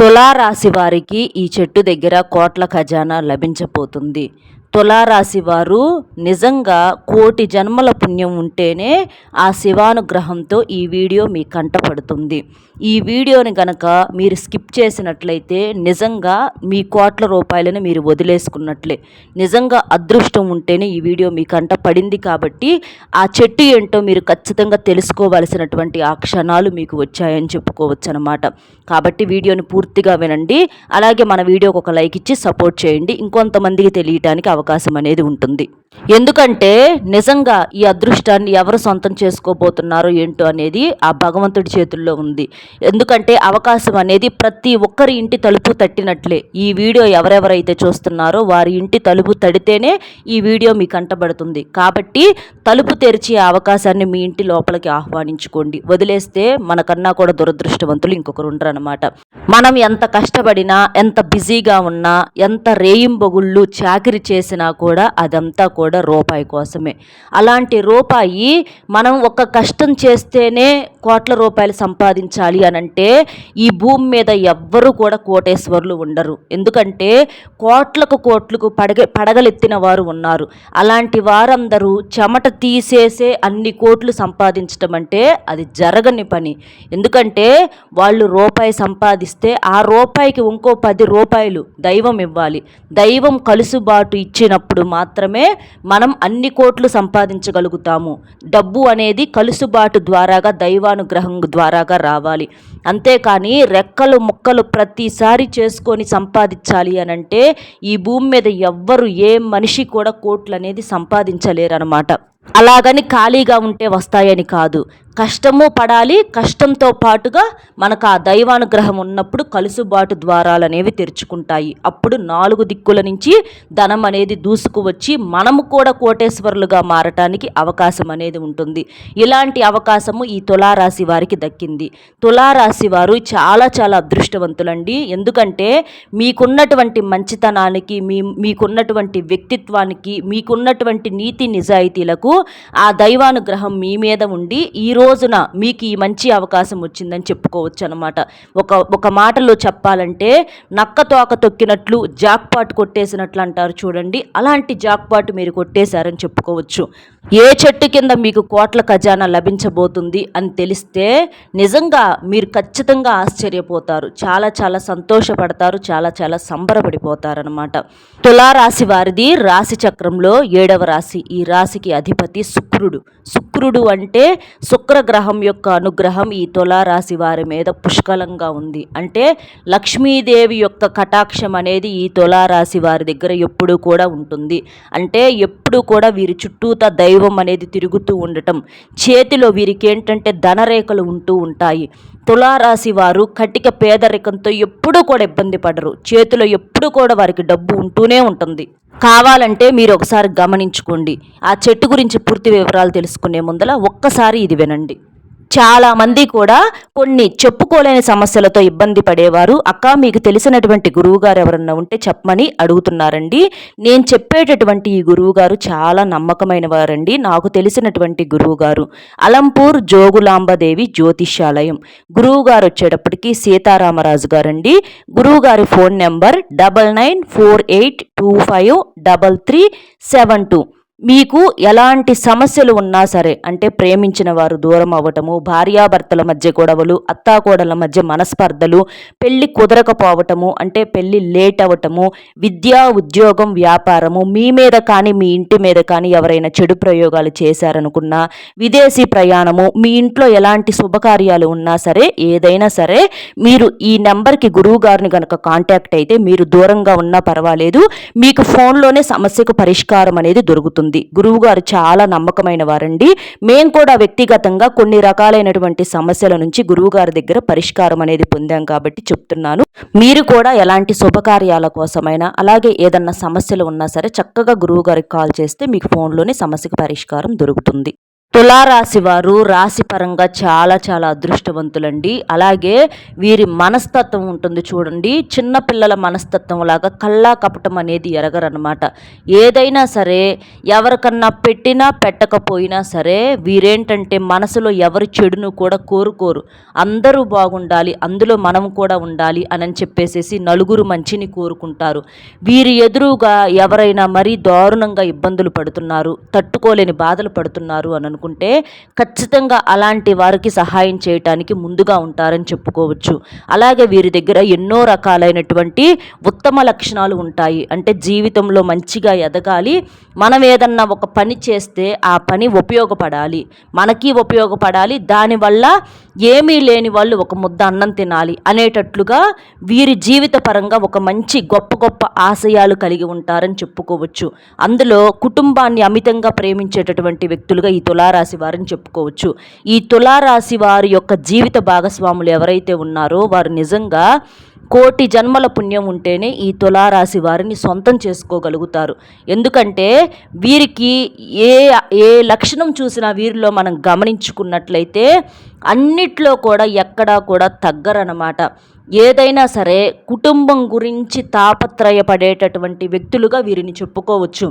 తులారాశి వారికి ఈ చెట్టు దగ్గర కోట్ల ఖజానా లభించబోతుంది. తులారాశి వారు నిజంగా కోటి జన్మల పుణ్యం ఉంటేనే ఆ శివానుగ్రహంతో ఈ వీడియో మీ కంటపడుతుంది ఈ వీడియోని కనుక మీరు స్కిప్ చేసినట్లయితే నిజంగా మీ కోట్ల రూపాయలను మీరు వదిలేసుకున్నట్లే. నిజంగా అదృష్టం ఉంటేనే ఈ వీడియో మీ కంట పడింది కాబట్టి ఆ చెట్టు ఏంటో మీరు ఖచ్చితంగా తెలుసుకోవాల్సినటువంటి ఆ క్షణాలు మీకు వచ్చాయని చెప్పుకోవచ్చు అనమాట కాబట్టి వీడియోని పూర్తిగా వినండి. అలాగే మన వీడియోకి ఒక లైక్ ఇచ్చి సపోర్ట్ చేయండి. ఇంకొంతమందికి తెలియటానికి అవకాశం అనేది ఉంటుంది. ఎందుకంటే నిజంగా ఈ అదృష్టాన్ని ఎవరు సొంతం చేసుకోబోతున్నారో ఏంటో అనేది ఆ భగవంతుడి చేతుల్లో ఉంది. ఎందుకంటే అవకాశం అనేది ప్రతి ఒక్కరి ఇంటి తలుపు తట్టినట్లే. ఈ వీడియో ఎవరెవరైతే చూస్తున్నారో వారి ఇంటి తలుపు తడితేనే ఈ వీడియో మీకు కంటబడుతుంది కాబట్టి తలుపు తెరిచే అవకాశాన్ని మీ ఇంటి లోపలికి ఆహ్వానించుకోండి. వదిలేస్తే మనకన్నా కూడా దురదృష్టవంతులు ఇంకొకరు ఉండరు అనమాట మనం ఎంత కష్టపడినా ఎంత బిజీగా ఉన్నా ఎంత రేయింబొగుళ్ళు చాకిరి చేసినా కూడా అదంతా కూడా రూపాయి కోసమే. అలాంటి రూపాయి మనం ఒక కష్టం చేస్తేనే కోట్ల రూపాయలు సంపాదించాలి అని అంటే ఈ భూమి మీద ఎవ్వరూ కూడా కోటేశ్వరులు ఉండరు. ఎందుకంటే కోట్లకు కోట్లకు పడగ పడగలెత్తిన వారు ఉన్నారు. అలాంటి వారందరూ చెమట తీసేసే అన్ని కోట్లు సంపాదించడం అంటే అది జరగని పని. ఎందుకంటే వాళ్ళు రూపాయి సంపాదిస్తే ఆ రూపాయికి ఇంకో పది రూపాయలు దైవం ఇవ్వాలి. దైవం కలుసుబాటు ఇచ్చినప్పుడు మాత్రమే మనం అన్ని కోట్లు సంపాదించగలుగుతాము. డబ్బు అనేది కలుసుబాటు ద్వారాగా దైవానుగ్రహం ద్వారాగా రావాలి. అంతేకాని రెక్కలు ముక్కలు ప్రతిసారి చేసుకొని సంపాదించాలి అని అంటే ఈ భూమి మీద ఎవ్వరు ఏ మనిషి కూడా కోట్లు అనేది సంపాదించలేరు అనమాట అలాగని ఖాళీగా ఉంటే వస్తాయని కాదు. కష్టము పడాలి కష్టంతో పాటుగా మనకు ఆ దైవానుగ్రహం ఉన్నప్పుడు కలుసుబాటు ద్వారాలు అనేవి తెరుచుకుంటాయి. అప్పుడు నాలుగు దిక్కుల నుంచి ధనం అనేది దూసుకువచ్చి మనము కూడా కోటేశ్వరులుగా మారటానికి అవకాశం అనేది ఉంటుంది. ఇలాంటి అవకాశము ఈ తులారాశి వారికి దక్కింది. తులారాశి వారు చాలా చాలా అదృష్టవంతులండి. ఎందుకంటే మీకున్నటువంటి మంచితనానికి మీ మీకున్నటువంటి వ్యక్తిత్వానికి మీకున్నటువంటి నీతి నిజాయితీలకు ఆ దైవానుగ్రహం మీ మీద ఉండి ఈ రోజున మీకు ఈ మంచి అవకాశం వచ్చిందని చెప్పుకోవచ్చు అనమాట ఒక ఒక మాటలో చెప్పాలంటే నక్క తోక తొక్కినట్లు జాక్పాట్ కొట్టేసినట్లు అంటారు చూడండి. అలాంటి జాక్పాట్ మీరు కొట్టేశారని చెప్పుకోవచ్చు. ఏ చెట్టు కింద మీకు కోట్ల ఖజానా లభించబోతుంది అని తెలిస్తే నిజంగా మీరు ఖచ్చితంగా ఆశ్చర్యపోతారు. చాలా చాలా సంతోషపడతారు చాలా చాలా సంబరపడిపోతారనమాట తులారాశి వారిది రాశి చక్రంలో ఏడవ రాశి. ఈ రాశికి అధిపతి శుక్రుడు. శుక్రుడు అంటే శుక్రగ్రహం యొక్క అనుగ్రహం ఈ తులారాశి వారి మీద పుష్కలంగా ఉంది. అంటే లక్ష్మీదేవి యొక్క కటాక్షం అనేది ఈ తులారాశి వారి దగ్గర ఎప్పుడూ కూడా ఉంటుంది. అంటే ఎప్పుడు కూడా వీరి చుట్టూత దైవం అనేది తిరుగుతూ ఉండటం. చేతిలో వీరికి ఏంటంటే ధనరేఖలు ఉంటూ ఉంటాయి. తులారాశి వారు కటిక పేదరికంతో ఎప్పుడూ కూడా ఇబ్బంది పడరు. చేతిలో ఎప్పుడూ కూడా వారికి డబ్బు ఉంటూనే ఉంటుంది. కావాలంటే మీరు ఒకసారి గమనించుకోండి. ఆ చెట్టు గురించి పూర్తి వివరాలు తెలుసుకునే ముందల ఒక్కసారి ఇది వినండి. చాలామంది కూడా కొన్ని చెప్పుకోలేని సమస్యలతో ఇబ్బంది పడేవారు. అక్క మీకు తెలిసినటువంటి గురువుగారు ఎవరన్నా ఉంటే చెప్పమని అడుగుతున్నారండి. నేను చెప్పేటటువంటి ఈ గురువుగారు చాలా నమ్మకమైన వారండి నాకు తెలిసినటువంటి గురువుగారు అలంపూర్ జోగులాంబదేవి జ్యోతిష్యాలయం. గురువుగారు వచ్చేటప్పటికి సీతారామరాజు గారండి. గురువుగారి phone number double nine four eight two five double three seven two. మీకు ఎలాంటి సమస్యలు ఉన్నా సరే అంటే ప్రేమించిన వారు దూరం అవ్వటము భార్యాభర్తల మధ్య గొడవలు అత్తాకోడల మధ్య మనస్పర్ధలు పెళ్ళి కుదరకపోవటము అంటే పెళ్ళి లేట్ అవ్వటము విద్యా ఉద్యోగం వ్యాపారము మీ మీద కానీ మీ ఇంటి మీద కానీ ఎవరైనా చెడు ప్రయోగాలు చేశారనుకున్నా విదేశీ ప్రయాణము మీ ఇంట్లో ఎలాంటి శుభకార్యాలు ఉన్నా సరే ఏదైనా సరే మీరు ఈ నెంబర్కి గురువు గారిని కనుక కాంటాక్ట్ అయితే మీరు దూరంగా ఉన్నా పర్వాలేదు మీకు ఫోన్లోనే సమస్యకు పరిష్కారం అనేది దొరుకుతుంది. ఉంటుంది గురువుగారు చాలా నమ్మకమైన వారండి మేము కూడా వ్యక్తిగతంగా కొన్ని రకాలైనటువంటి సమస్యల నుంచి గురువుగారి దగ్గర పరిష్కారం అనేది పొందాం కాబట్టి చెప్తున్నాను. మీరు కూడా ఎలాంటి శుభకార్యాల కోసమైనా అలాగే ఏదన్నా సమస్యలు ఉన్నా సరే చక్కగా గురువుగారికి కాల్ చేస్తే మీకు ఫోన్లోనే సమస్యకు పరిష్కారం దొరుకుతుంది. తులారాశి వారు రాశిపరంగా చాలా చాలా అదృష్టవంతులండి. అలాగే వీరి మనస్తత్వం ఉంటుంది చూడండి. చిన్నపిల్లల మనస్తత్వం లాగా కల్లా కపటం అనేది ఎరగరనమాట ఏదైనా సరే ఎవరికన్నా పెట్టినా పెట్టకపోయినా సరే వీరేంటంటే మనసులో ఎవరి చెడును కూడా కోరుకోరు. అందరూ బాగుండాలి అందులో మనం కూడా ఉండాలి అని చెప్పేసేసి నలుగురు మంచిని కోరుకుంటారు. వీరి ఎదురుగా ఎవరైనా మరీ దారుణంగా ఇబ్బందులు పడుతున్నారు తట్టుకోలేని బాధలు పడుతున్నారు అని అనుకుంటే ఖచ్చితంగా అలాంటి వారికి సహాయం చేయటానికి ముందుగా ఉంటారని చెప్పుకోవచ్చు. అలాగే వీరి దగ్గర ఎన్నో రకాలైనటువంటి ఉత్తమ లక్షణాలు ఉంటాయి. అంటే జీవితంలో మంచిగా ఎదగాలి. మనం ఏదన్నా ఒక పని చేస్తే ఆ పని ఉపయోగపడాలి. మనకి ఉపయోగపడాలి. దానివల్ల ఏమీ లేని వాళ్ళు ఒక ముద్ద అన్నం తినాలి అనేటట్లుగా వీరి జీవిత పరంగా ఒక మంచి గొప్ప గొప్ప ఆశయాలు కలిగి ఉంటారని చెప్పుకోవచ్చు. అందులో కుటుంబాన్ని అమితంగా ప్రేమించేటటువంటి వ్యక్తులుగా ఈ తులారాశి వారిని చెప్పుకోవచ్చు. ఈ తులారాశి వారి యొక్క జీవిత భాగస్వాములు ఎవరైతే ఉన్నారో వారు నిజంగా కోటి జన్మల పుణ్యం ఉంటేనే ఈ తులారాశి వారిని సొంతం చేసుకోగలుగుతారు. ఎందుకంటే వీరికి ఏ ఏ లక్షణం చూసినా వీరిలో మనం గమనించుకున్నట్లయితే అన్నిట్లో కూడా ఎక్కడా కూడా తగ్గరనమాట ఏదైనా సరే కుటుంబం గురించి తాపత్రయపడేటటువంటి వ్యక్తులుగా వీరిని చెప్పుకోవచ్చు.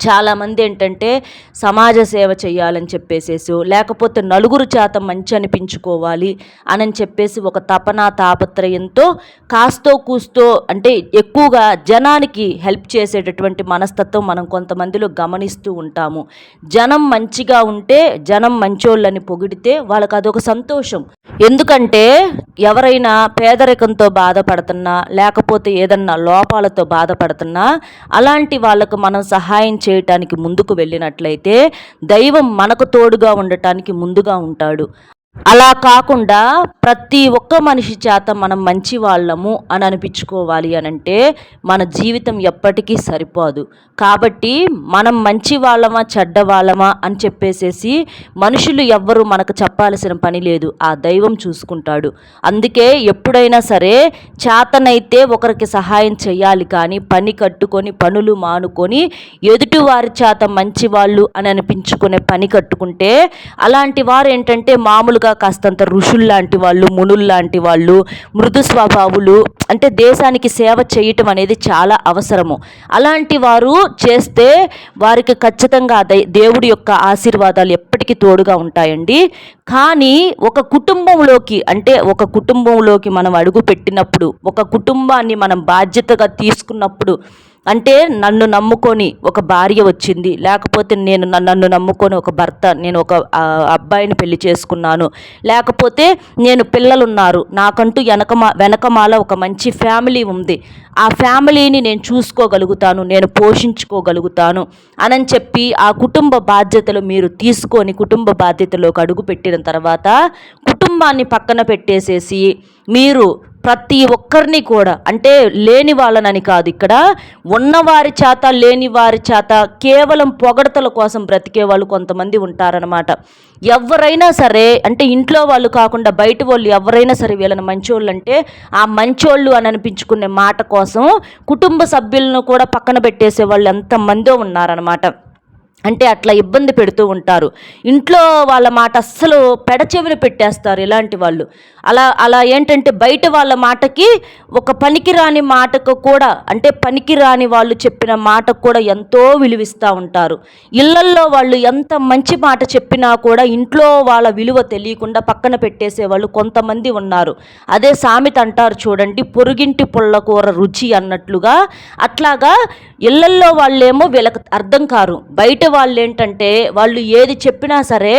చాలామంది ఏంటంటే సమాజ సేవ చేయాలని చెప్పేసేసి లేకపోతే నలుగురు చేత మంచి అనిపించుకోవాలి అని చెప్పేసి ఒక తపన తాపత్రయంతో కాస్తో కూస్తో అంటే ఎక్కువగా జనానికి హెల్ప్ చేసేటటువంటి మనస్తత్వం మనం కొంతమందిలో గమనిస్తూ ఉంటాము. జనం మంచిగా ఉంటే జనం మంచోళ్ళని పొగిడితే వాళ్ళకి అదొక సంతోషం. ఎందుకంటే ఎవరైనా పేదరికంతో బాధపడుతున్నా లేకపోతే ఏదన్నా లోపాలతో బాధపడుతున్నా అలాంటి వాళ్ళకు మనం సహాయం చేయటానికి ముందుకు వెళ్ళినట్లయితే దైవం మనకు తోడుగా ఉండటానికి ముందుగా ఉంటాడు. అలా కాకుండా ప్రతి ఒక్క మనిషి చేత మనం మంచి వాళ్ళము అని అనిపించుకోవాలి అని అంటే మన జీవితం ఎప్పటికీ సరిపోదు. కాబట్టి మనం మంచి వాళ్ళమా చెడ్డ వాళ్ళమా అని చెప్పేసేసి మనుషులు ఎవ్వరు మనకు చెప్పాల్సిన పని లేదు. ఆ దైవం చూసుకుంటాడు. అందుకే ఎప్పుడైనా సరే చేతనైతే ఒకరికి సహాయం చేయాలి కానీ పని కట్టుకొని పనులు మానుకొని ఎదుటి వారి చేత మంచి వాళ్ళు అని అనిపించుకునే పని కట్టుకుంటే అలాంటి వారు ఏంటంటే మామూలుగా మామూలుగా కాస్తంత ఋషుల్లాంటి వాళ్ళు మునుల్లాంటి వాళ్ళు మృదు స్వభావులు అంటే దేశానికి సేవ చేయటం అనేది చాలా అవసరము. అలాంటి వారు చేస్తే వారికి ఖచ్చితంగా దేవుడి యొక్క ఆశీర్వాదాలు ఎప్పటికీ తోడుగా ఉంటాయండి. కానీ ఒక కుటుంబంలోకి అంటే ఒక కుటుంబంలోకి మనం అడుగు పెట్టినప్పుడు ఒక కుటుంబాన్ని మనం బాధ్యతగా తీసుకున్నప్పుడు అంటే నన్ను నమ్ముకొని ఒక భార్య వచ్చింది. లేకపోతే నేను నన్ను నమ్ముకొని ఒక భర్త నేను ఒక అబ్బాయిని పెళ్ళి చేసుకున్నాను. లేకపోతే నేను పిల్లలున్నారు. నాకంటూ వెనకమా వెనకమాల ఒక మంచి ఫ్యామిలీ ఉంది. ఆ ఫ్యామిలీని నేను చూసుకోగలుగుతాను. నేను పోషించుకోగలుగుతాను అని చెప్పి ఆ కుటుంబ బాధ్యతలు మీరు తీసుకొని కుటుంబ బాధ్యతలోకి అడుగు పెట్టిన తర్వాత కుటుంబాన్ని పక్కన పెట్టేసేసి మీరు ప్రతి ఒక్కరిని కూడా అంటే లేని వాళ్ళనని కాదు ఇక్కడ ఉన్నవారి చేత లేని వారి చేత కేవలం పొగడతల కోసం బ్రతికే వాళ్ళు కొంతమంది ఉంటారనమాట ఎవరైనా సరే అంటే ఇంట్లో వాళ్ళు కాకుండా బయట వాళ్ళు ఎవరైనా సరే వీళ్ళని మంచోళ్ళు అంటే ఆ మంచోళ్ళు అని అనిపించుకునే మాట కోసం కుటుంబ సభ్యులను కూడా పక్కన పెట్టేసే వాళ్ళు ఎంతమందో ఉన్నారనమాట అంటే అట్లా ఇబ్బంది పెడుతూ ఉంటారు. ఇంట్లో వాళ్ళ మాట అస్సలు పెడచెవిని పెట్టేస్తారు ఇలాంటి వాళ్ళు. అలా అలా ఏంటంటే బయట వాళ్ళ మాటకి ఒక పనికిరాని మాటకు కూడా అంటే పనికిరాని వాళ్ళు చెప్పిన మాటకు కూడా ఎంతో విలువిస్తూ ఉంటారు. ఇళ్ళల్లో వాళ్ళు ఎంత మంచి మాట చెప్పినా కూడా ఇంట్లో వాళ్ళ విలువ తెలియకుండా పక్కన పెట్టేసే వాళ్ళు కొంతమంది ఉన్నారు. అదే సామెత అంటారు చూడండి పొరుగింటి పుల్లకూర రుచి అన్నట్లుగా. అట్లాగా ఇళ్ళల్లో వాళ్ళేమో వీళ్ళకి అర్థం కారు. బయట వాళ్ళు ఏంటంటే వాళ్ళు ఏది చెప్పినా సరే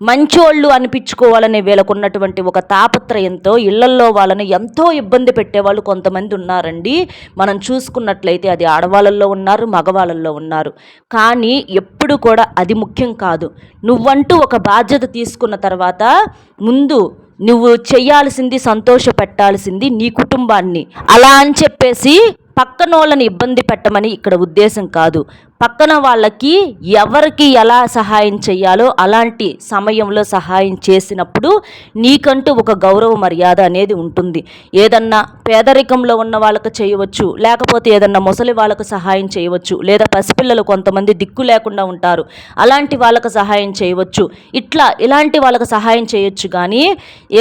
మంచోళ్ళు అనిపించుకోవాలనే వీళ్ళకున్నటువంటి ఒక తాపత్రయంతో ఇళ్ళల్లో వాళ్ళని ఎంతో ఇబ్బంది పెట్టేవాళ్ళు కొంతమంది ఉన్నారండి. మనం చూసుకున్నట్లయితే అది ఆడవాళ్ళల్లో ఉన్నారు మగవాళ్ళల్లో ఉన్నారు. కానీ ఎప్పుడు కూడా అది ముఖ్యం కాదు. నువ్వంటూ ఒక బాధ్యత తీసుకున్న తర్వాత ముందు నువ్వు చేయాల్సింది సంతోష పెట్టాల్సింది నీ కుటుంబాన్ని. అలా అని చెప్పేసి పక్కనోళ్ళని ఇబ్బంది పెట్టమని ఇక్కడ ఉద్దేశం కాదు. పక్కన వాళ్ళకి ఎవరికి ఎలా సహాయం చేయాలో అలాంటి సమయంలో సహాయం చేసినప్పుడు నీకంటూ ఒక గౌరవ మర్యాద అనేది ఉంటుంది. ఏదన్నా పేదరికంలో ఉన్న వాళ్ళకి చేయవచ్చు లేకపోతే ఏదన్నా ముసలి వాళ్ళకు సహాయం చేయవచ్చు లేదా పసిపిల్లలు కొంతమంది దిక్కు లేకుండా ఉంటారు అలాంటి వాళ్ళకు సహాయం చేయవచ్చు. ఇట్లా ఇలాంటి వాళ్ళకి సహాయం చేయొచ్చు కానీ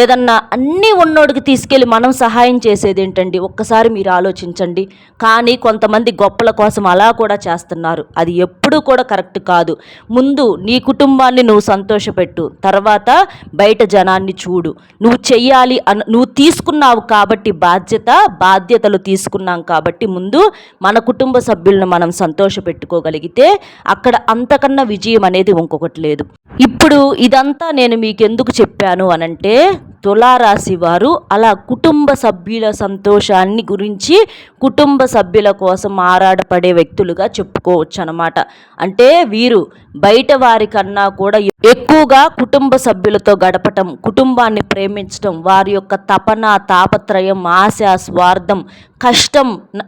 ఏదన్నా అన్నీ ఉన్నోడికి తీసుకెళ్ళి మనం సహాయం చేసేది ఏంటండి ఒక్కసారి మీరు ఆలోచించండి. కానీ కొంతమంది గొప్పల కోసం అలా కూడా చేస్తున్నారు. అది ఎప్పుడూ కూడా కరెక్ట్ కాదు. ముందు నీ కుటుంబాన్ని నువ్వు సంతోషపెట్టు. తర్వాత బయట జనాన్ని చూడు. నువ్వు చెయ్యాలి అన్ నువ్వు తీసుకున్నావు కాబట్టి బాధ్యత బాధ్యతలు తీసుకున్నాం కాబట్టి ముందు మన కుటుంబ సభ్యులను మనం సంతోషపెట్టుకోగలిగితే అక్కడ అంతకన్నా విజయం అనేది ఇంకొకటి లేదు. ఇప్పుడు ఇదంతా నేను మీకు ఎందుకు చెప్పాను అనంటే తులారాశి వారు అలా కుటుంబ సభ్యుల సంతోషాన్ని గురించి కుటుంబ సభ్యుల కోసం ఆరాటపడే వ్యక్తులుగా చెప్పుకోవచ్చు అనమాట అంటే వీరు బయట వారికన్నా కూడా ఎక్కువగా కుటుంబ సభ్యులతో గడపటం కుటుంబాన్ని ప్రేమించడం వారి యొక్క తపన తాపత్రయం ఆశ స్వార్థం కష్టం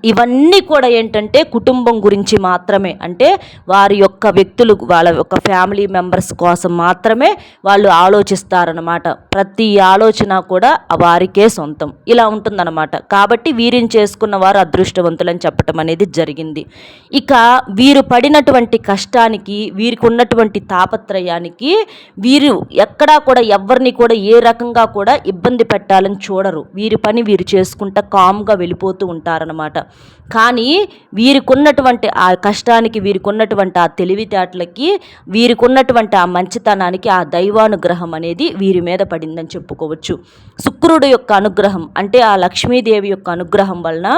ఇవన్నీ కూడా ఏంటంటే కుటుంబం గురించి మాత్రమే. అంటే వారి యొక్క వ్యక్తులు వాళ్ళ యొక్క ఫ్యామిలీ మెంబర్స్ కోసం మాత్రమే వాళ్ళు ఆలోచిస్తారనమాట ప్రతి ఆలోచన కూడా వారికే సొంతం. ఇలా ఉంటుందన్నమాట. కాబట్టి వీరిని చేసుకున్న వారు అదృష్టవంతులని చెప్పటం అనేది జరిగింది. ఇక వీరు పడినటువంటి కష్టానికి వీరికి ఉన్నటువంటి తాపత్రయానికి వీరు ఎక్కడా కూడా ఎవరిని కూడా ఏ రకంగా కూడా ఇబ్బంది పెట్టాలని చూడరు. వీరి పని వీరు చేసుకుంటా కామ్గా వెళ్ళిపోతూ ఉంటారనమాట కానీ వీరికున్నటువంటి ఆ కష్టానికి వీరికి ఉన్నటువంటి ఆ తెలివితేటలకి వీరికున్నటువంటి ఆ మంచితనానికి ఆ దైవానుగ్రహం అనేది వీరి మీద పడిందని చెప్పుకోవచ్చు. శుక్రుడు యొక్క అనుగ్రహం అంటే ఆ లక్ష్మీదేవి యొక్క అనుగ్రహం వలన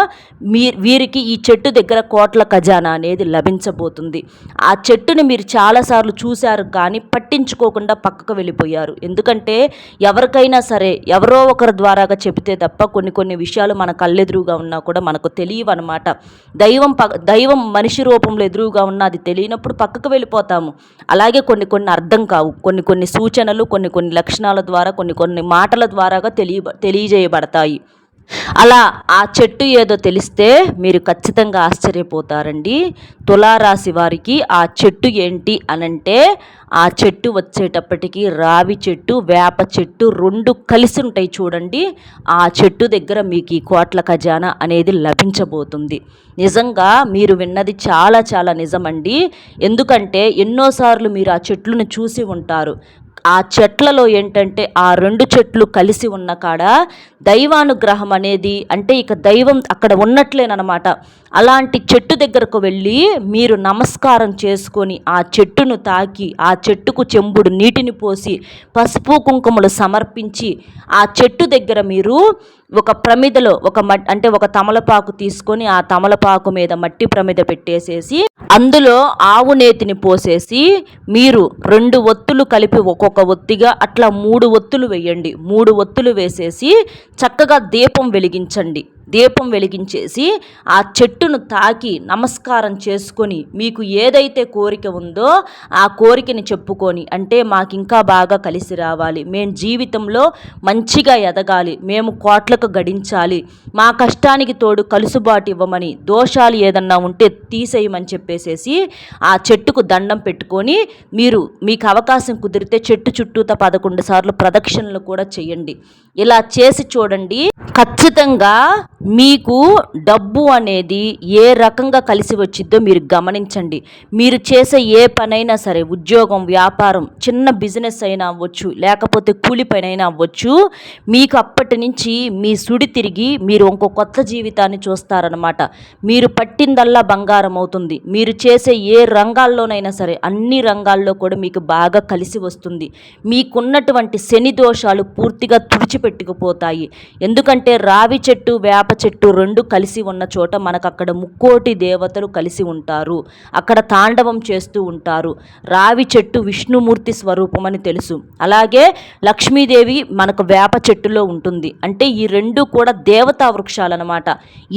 మీ వీరికి ఈ చెట్టు దగ్గర కోట్ల ఖజానా అనేది లభించబోతుంది. ఆ చెట్టుని మీరు చాలాసార్లు చూశారు కానీ పట్టి పట్టించుకోకుండా పక్కకు వెళ్ళిపోయారు. ఎందుకంటే ఎవరికైనా సరే ఎవరో ఒకరి ద్వారాగా చెబితే తప్ప కొన్ని కొన్ని విషయాలు మన కళ్ళెదురుగా ఉన్నా కూడా మనకు తెలియవు అనమాట దైవం ప దైవం మనిషి రూపంలో ఎదురుగా ఉన్న అది తెలియనప్పుడు పక్కకు వెళ్ళిపోతాము. అలాగే కొన్ని కొన్ని అర్థం కావు. కొన్ని కొన్ని సూచనలు కొన్ని కొన్ని లక్షణాల ద్వారా కొన్ని కొన్ని మాటల ద్వారాగా తెలియ తెలియజేయబడతాయి. అలా ఆ చెట్టు ఏదో తెలిస్తే మీరు ఖచ్చితంగా ఆశ్చర్యపోతారండి. తులారాశి వారికి ఆ చెట్టు ఏంటి అనంటే ఆ చెట్టు వచ్చేటప్పటికి రావి చెట్టు వేప చెట్టు రెండు కలిసి ఉంటాయి చూడండి. ఆ చెట్టు దగ్గర మీకు ఈ కోట్ల ఖజానా అనేది లభించబోతుంది. నిజంగా మీరు విన్నది చాలా చాలా నిజమండి. ఎందుకంటే ఎన్నోసార్లు మీరు ఆ చెట్లను చూసి ఉంటారు. ఆ చెట్లలో ఏంటంటే ఆ రెండు చెట్లు కలిసి ఉన్న కాడ దైవానుగ్రహం అనేది అంటే ఇక దైవం అక్కడ ఉన్నట్లేనమాట అలాంటి చెట్టు దగ్గరకు వెళ్ళి మీరు నమస్కారం చేసుకొని ఆ చెట్టును తాకి ఆ చెట్టుకు చెంబుడు నీటిని పోసి పసుపు కుంకుమలు సమర్పించి ఆ చెట్టు దగ్గర మీరు ఒక ప్రమిదలో ఒక అంటే ఒక తమలపాకు తీసుకొని ఆ తమలపాకు మీద మట్టి ప్రమిద పెట్టేసేసి అందులో ఆవు నేతిని పోసేసి మీరు రెండు ఒత్తులు కలిపి ఒక్కొక్క ఒత్తిగా అట్లా మూడు ఒత్తులు వేయండి. మూడు ఒత్తులు వేసేసి చక్కగా దీపం వెలిగించండి. దీపం వెలిగించేసి ఆ చెట్టును తాకి నమస్కారం చేసుకొని మీకు ఏదైతే కోరిక ఉందో ఆ కోరికని చెప్పుకొని అంటే మాకు ఇంకా బాగా కలిసి రావాలి. మేము జీవితంలో మంచిగా ఎదగాలి. మేము కోట్లకు గడించాలి. మా కష్టానికి తోడు కలుసుబాటు ఇవ్వమని దోషాలు ఏదన్నా ఉంటే తీసేయమని చెప్పేసేసి ఆ చెట్టుకు దండం పెట్టుకొని మీరు మీకు అవకాశం కుదిరితే చెట్టు చుట్టూత పదకొండు సార్లు ప్రదక్షిణలు కూడా చేయండి. ఇలా చేసి చూడండి. ఖచ్చితంగా మీకు డబ్బు అనేది ఏ రకంగా కలిసి వచ్చిద్దో మీరు గమనించండి. మీరు చేసే ఏ పనైనా సరే ఉద్యోగం వ్యాపారం చిన్న బిజినెస్ అయినా అవ్వచ్చు లేకపోతే కూలి పనైనా అవ్వచ్చు మీకు అప్పటి నుంచి మీ సుడి తిరిగి మీరు ఇంకో కొత్త జీవితాన్ని చూస్తారనమాట మీరు పట్టిందల్లా బంగారం అవుతుంది. మీరు చేసే ఏ రంగాల్లోనైనా సరే అన్ని రంగాల్లో కూడా మీకు బాగా కలిసి వస్తుంది. మీకున్నటువంటి శని దోషాలు పూర్తిగా తుడిచిపెట్టుకుపోతాయి. ఎందుకంటే రావి చెట్టు వేప చెట్టు రెండు కలిసి ఉన్న చోట మనకు అక్కడ ముక్కోటి దేవతలు కలిసి ఉంటారు. అక్కడ తాండవం చేస్తూ ఉంటారు. రావి చెట్టు విష్ణుమూర్తి స్వరూపం అని తెలుసు. అలాగే లక్ష్మీదేవి మనకు వేప చెట్టులో ఉంటుంది. అంటే ఈ రెండు కూడా దేవతా వృక్షాలు అనమాట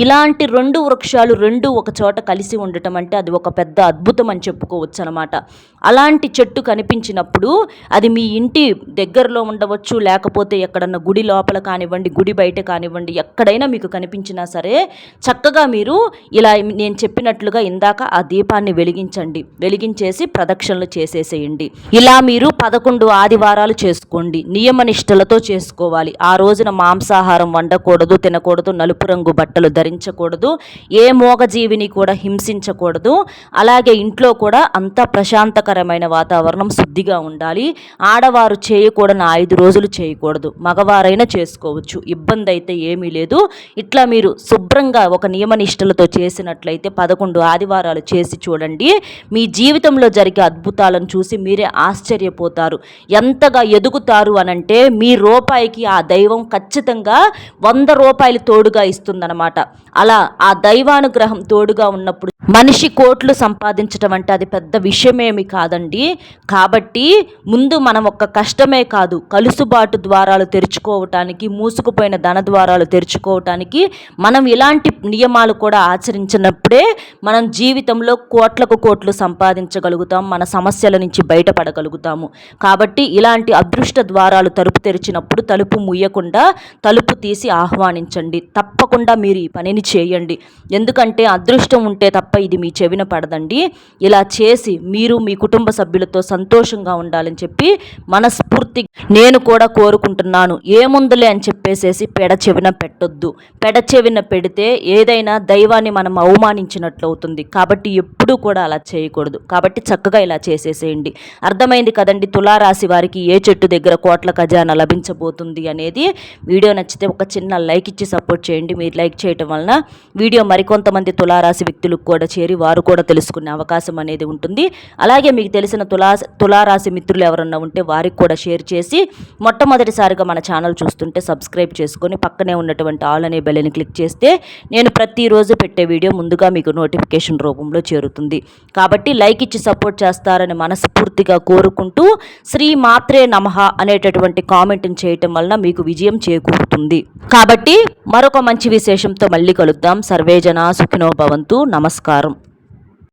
ఇలాంటి రెండు వృక్షాలు రెండు ఒక చోట కలిసి ఉండటం అంటే అది ఒక పెద్ద అద్భుతం అని చెప్పుకోవచ్చు అనమాట అలాంటి చెట్టు కనిపించినప్పుడు అది మీ ఇంటి దగ్గరలో ఉండవచ్చు లేకపోతే ఎక్కడన్నా గుడి లోపల కానివ్వండి గుడి బయట కానివ్వండి ఎక్కడైనా మీకు కనిపించినా సరే చక్కగా మీరు ఇలా నేను చెప్పినట్లుగా ఇందాక ఆ దీపాన్ని వెలిగించండి. వెలిగించేసి ప్రదక్షిణలు చేసేసేయండి. ఇలా మీరు పదకొండు ఆదివారాలు చేసుకోండి. నియమనిష్టలతో చేసుకోవాలి. ఆ రోజున మాంసాహారం వండకూడదు తినకూడదు నలుపు రంగు బట్టలు ధరించకూడదు ఏ మూగజీవిని కూడా హింసించకూడదు. అలాగే ఇంట్లో కూడా అంత ప్రశాంతకరమైన వాతావరణం శుద్ధిగా ఉండాలి. ఆడవారు చేయకూడని ఐదు రోజులు చేయకూడదు. మగవారైనా చేసుకోవచ్చు. ఇబ్బంది అయితే ఏమీ లేదు. ఇట్లా మీరు శుభ్రంగా ఒక నియమనిష్టలతో చేసినట్లయితే పదకొండు ఆదివారాలు చేసి చూడండి. మీ జీవితంలో జరిగే అద్భుతాలను చూసి మీరే ఆశ్చర్యపోతారు. ఎంతగా ఎదుగుతారు అనంటే మీ రూపాయికి ఆ దైవం ఖచ్చితంగా వంద రూపాయలు తోడుగా ఇస్తుందన్నమాట. అలా ఆ దైవానుగ్రహం తోడుగా ఉన్నప్పుడు మనిషి కోట్లు సంపాదించడం అంటే అది పెద్ద విషయమేమి కాదండి. కాబట్టి ముందు మనం ఒక్క కష్టమే కాదు కలుసుబాటు ద్వారాలు తెరుచుకోవటానికి మూసుకుపోయిన ధన ద్వారాలు తెరుచుకోవటానికి మనం ఇలాంటి నియమాలు కూడా ఆచరించినప్పుడే మనం జీవితంలో కోట్లకు కోట్లు సంపాదించగలుగుతాం మన సమస్యల నుంచి బయటపడగలుగుతాము. కాబట్టి ఇలాంటి అదృష్ట ద్వారాలు తలుపు తెరిచినప్పుడు తలుపు ముయ్యకుండా తలుపు తీసి ఆహ్వానించండి. తప్పకుండా మీరు ఈ పనిని చేయండి. ఎందుకంటే అదృష్టం ఉంటే తప్ప ఇది మీ చెవిన పడదండి. ఇలా చేసి మీరు మీ కుటుంబ సభ్యులతో సంతోషంగా ఉండాలని చెప్పి మనస్ఫూర్తి నేను కూడా కోరుకుంటున్నాను. ఏముందులే అని చెప్పేసేసి పెడ చెవిన పెట్టొద్దు. పెడ చెవిన పెడితే ఏదైనా దైవాన్ని మనం అవమానించినట్లు అవుతుంది. కాబట్టి ఎప్పుడూ కూడా అలా చేయకూడదు. కాబట్టి చక్కగా ఇలా చేసేసేయండి. అర్థమైంది కదండి? తులారాశి వారికి ఏ చెట్టు దగ్గర కోట్ల ఖజానా లభించబోతుంది అనేది. వీడియో నచ్చితే ఒక చిన్న లైక్ ఇచ్చి సపోర్ట్ చేయండి. మీరు లైక్ చేయటం వలన వీడియో మరికొంతమంది తులారాశి వ్యక్తులకు కూడా చేరి వారు కూడా తెలుసుకునే అవకాశం అనేది ఉంటుంది. అలాగే మీకు తెలిసిన తులా తులారాశి మిత్రులు ఎవరన్నా ఉంటే వారికి కూడా షేర్ చేసి మొట్టమొదటిసారిగా మన ఛానల్ చూస్తుంటే సబ్స్క్రైబ్ చేసుకొని పక్కనే ఉన్నటువంటి ఆల్ అనే బెల్ని క్లిక్ చేస్తే నేను ప్రతిరోజు పెట్టే వీడియో ముందుగా మీకు నోటిఫికేషన్ రూపంలో చేరుతుంది. కాబట్టి లైక్ ఇచ్చి సపోర్ట్ చేస్తారని మనస్ఫూర్తిగా కోరుకుంటూ శ్రీ మాత్రే నమహ అనేటటువంటి కామెంట్ని చేయటం వలన మీకు విజయం చేకూరుతుంది. కాబట్టి మరొక మంచి విశేషంతో మళ్ళీ కలుద్దాం. సర్వేజన సుఖినో భవంతు. నమస్కారం.